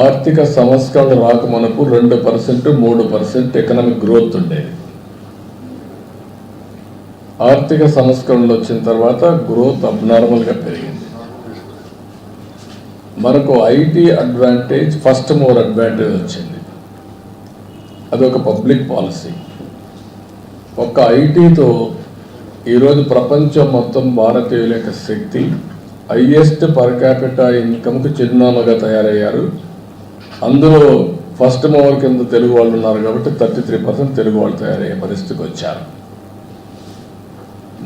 ఆర్థిక సంస్కరణ రాకమునకు రెండు పర్సెంట్ మూడు పర్సెంట్ ఎకనామిక్ గ్రోత్ ఉండేది. ఆర్థిక సంస్కరణలు వచ్చిన తర్వాత గ్రోత్ అబ్నార్మల్గా పెరిగింది. మనకు IT advantage first more advantage వచ్చింది. అది ఒక పబ్లిక్ పాలసీ ఒక్క ఐటీతో ఈరోజు ప్రపంచం మొత్తం భారతీయుల యొక్క శక్తి హయ్యెస్ట్ పర్ క్యాపిటల్ ఇన్కమ్కి చిరునామాగా తయారయ్యారు. అందులో ఫస్ట్ మోవర్ కింద తెలుగు వాళ్ళు ఉన్నారు కాబట్టి థర్టీ త్రీ పర్సెంట్ తెలుగు వాళ్ళు తయారయ్యే పరిస్థితికి వచ్చారు.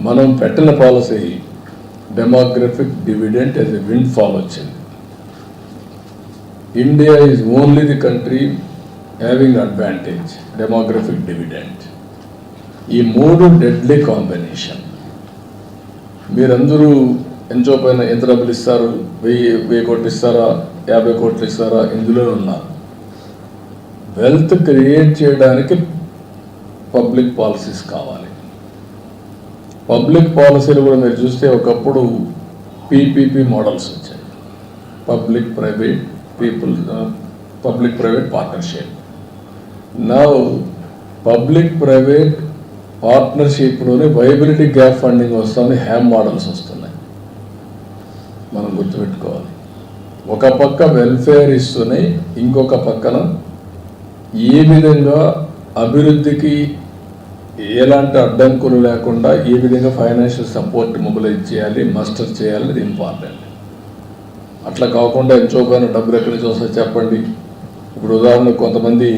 మనం పెట్టిన policy demographic dividend as a windfall వచ్చింది. India is only the country having advantage demographic dividend ఈ మూడు డెడ్లీ కాంబినేషన్ మీరందరూ ఎంతో పైన ఎంత డబ్బులు ఇస్తారు? వెయ్యి వెయ్యి కోట్లు ఇస్తారా? యాభై కోట్లు ఇస్తారా? ఇందులో ఉన్నారు వెల్త్ క్రియేట్ చేయడానికి పబ్లిక్ పాలసీస్ కావాలి. పబ్లిక్ పాలసీలు కూడా మీరు చూస్తే ఒకప్పుడు పీపీపీ మోడల్స్ వచ్చాయి. Public private people public private partnership. నా పబ్లిక్ ప్రైవేట్ పార్ట్నర్షిప్లోనే వైబిలిటీ గ్యాప్ ఫండింగ్ వస్తుంది హ్యామ్ మోడల్స్ వస్తున్నాయి. మనం గుర్తుపెట్టుకోవాలి. ఒక పక్క వెల్ఫేర్ ఇస్తూనే ఇంకొక పక్కన ఏ విధంగా అభివృద్ధికి ఎలాంటి అడ్డంకులు లేకుండా ఏ విధంగా ఫైనాన్షియల్ సపోర్ట్ మొబిలైజ్ చేయాలి మస్టర్ చేయాలి ఇది ఇంపార్టెంట్ అట్లా కాకుండా ఎంచోకైనా డబ్బులు ఎక్కడి నుంచి చెప్పండి. ఇప్పుడు ఉదాహరణకు కొంతమంది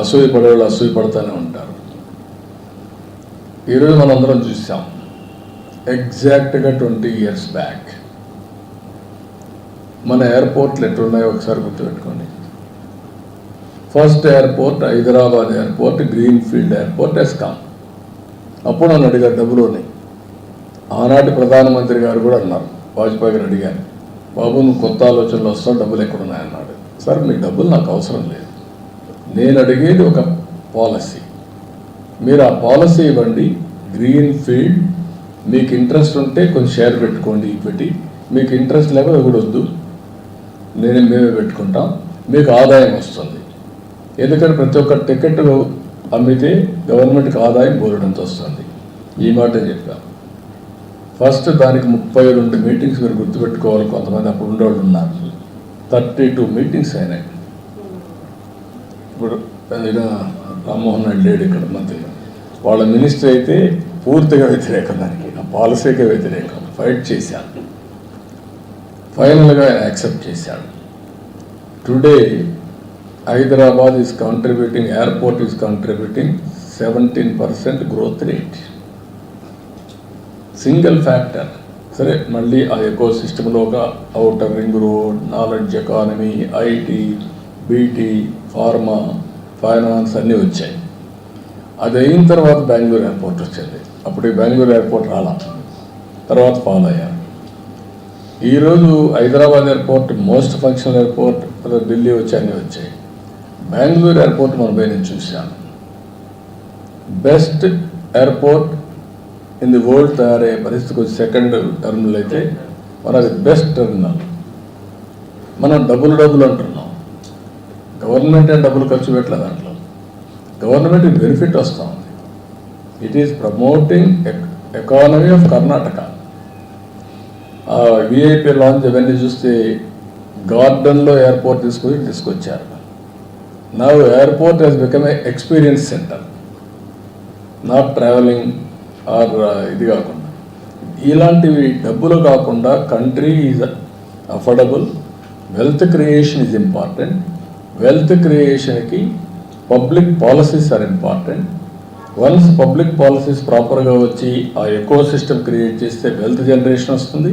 అసూయ పడేవాళ్ళు అసూయ పడుతూనే ఉంటారు. ఈరోజు మనందరం చూసాం. ఎగ్జాక్ట్గా ట్వంటీ ఇయర్స్ బ్యాక్ మన ఎయిర్పోర్ట్లు ఎట్లున్నాయో ఒకసారి గుర్తుపెట్టుకోండి. First airport Hyderabad airport green field airport ఎస్కామ్ అప్పుడు నన్ను అడిగారు డబ్బులోని. ఆనాటి ప్రధానమంత్రి గారు కూడా అన్నారు వాజ్పేయి గారు అడిగాను బాబు నువ్వు కొత్త ఆలోచనలు వస్తావు డబ్బులు ఎక్కడున్నాయన్నాడు. సార్ మీ డబ్బులు నాకు అవసరం లేదు. నేను అడిగేది ఒక పాలసీ. మీరు ఆ పాలసీ ఇవ్వండి గ్రీన్ ఫీల్డ్ మీకు ఇంట్రెస్ట్ ఉంటే కొంచెం షేర్ పెట్టుకోండి ఈక్విటీ మీకు ఇంట్రెస్ట్ లేకపోతే కూడా వద్దు. నేను మేమే పెట్టుకుంటాం. మీకు ఆదాయం వస్తుంది. ఎందుకంటే ప్రతి ఒక్క టికెట్ అమ్మితే గవర్నమెంట్కి ఆదాయం బోలెడంత వస్తుంది. ఈ మాట చెప్పాం. ఫస్ట్ దానికి ముప్పై రెండు మీటింగ్స్ మీరు గుర్తుపెట్టుకోవాలి. కొంతమంది అప్పుడు ఉండేవాళ్ళు ఉన్నారు. థర్టీ టూ మీటింగ్స్ అయినాయి. ఇప్పుడు రామ్మోహన్ రెడ్డి లేడు ఇక్కడ మంత్రి వాళ్ళ మినిస్టర్ అయితే పూర్తిగా వ్యతిరేకం దానికి. ఆ పాలసీకే వ్యతిరేకం. ఫైట్ చేశాను. ఫైనల్గా ఆయన యాక్సెప్ట్ చేశాడు. Today Hyderabad is contributing airport is contributing seventeen percent growth rate single factor సరే మళ్ళీ ఆ ఎకో సిస్టంలో ఒక outer ring road knowledge economy IT BT pharma finance అన్నీ వచ్చాయి. అది అయిన తర్వాత బెంగళూరు ఎయిర్పోర్ట్ వచ్చింది. అప్పుడు బెంగళూరు ఎయిర్పోర్ట్ రాలా. తర్వాత ఫాలో అయ్యారు ఈరోజు Hyderabad airport most functional airport Delhi వచ్చి అన్నీ వచ్చాయి. బెంగళూరు ఎయిర్పోర్ట్ మనం పోయి నేను చూశాను. Best airport in the world తయారయ్యే పరిస్థితికి సెకండ్ టర్మినల్ అయితే మనది బెస్ట్ టర్మినల్ మనం డబ్బులు డబ్బులు అంటున్నాం. గవర్నమెంటే డబ్బులు ఖర్చు పెట్టలేదు దాంట్లో. గవర్నమెంట్ బెనిఫిట్ వస్తూ ఉంది. It is promoting economy of Karnataka VIP launch ఇవన్నీ చూస్తే గార్డెన్లో ఎయిర్పోర్ట్ తీసుకొని తీసుకొచ్చారు. నా airport has become a experience centre not travelling or ఇది కాకుండా. ఇలాంటివి డబ్బులు కాకుండా country is affordable wealth creation is important wealth క్రియేషన్కి public policies are important once public policies ప్రాపర్గా వచ్చి ఆ ఎకో సిస్టమ్ క్రియేట్ చేస్తే వెల్త్ జనరేషన్ వస్తుంది.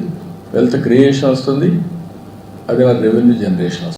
వెల్త్ క్రియేషన్ వస్తుంది అది మన రెవెన్యూ జనరేషన్ వస్తుంది.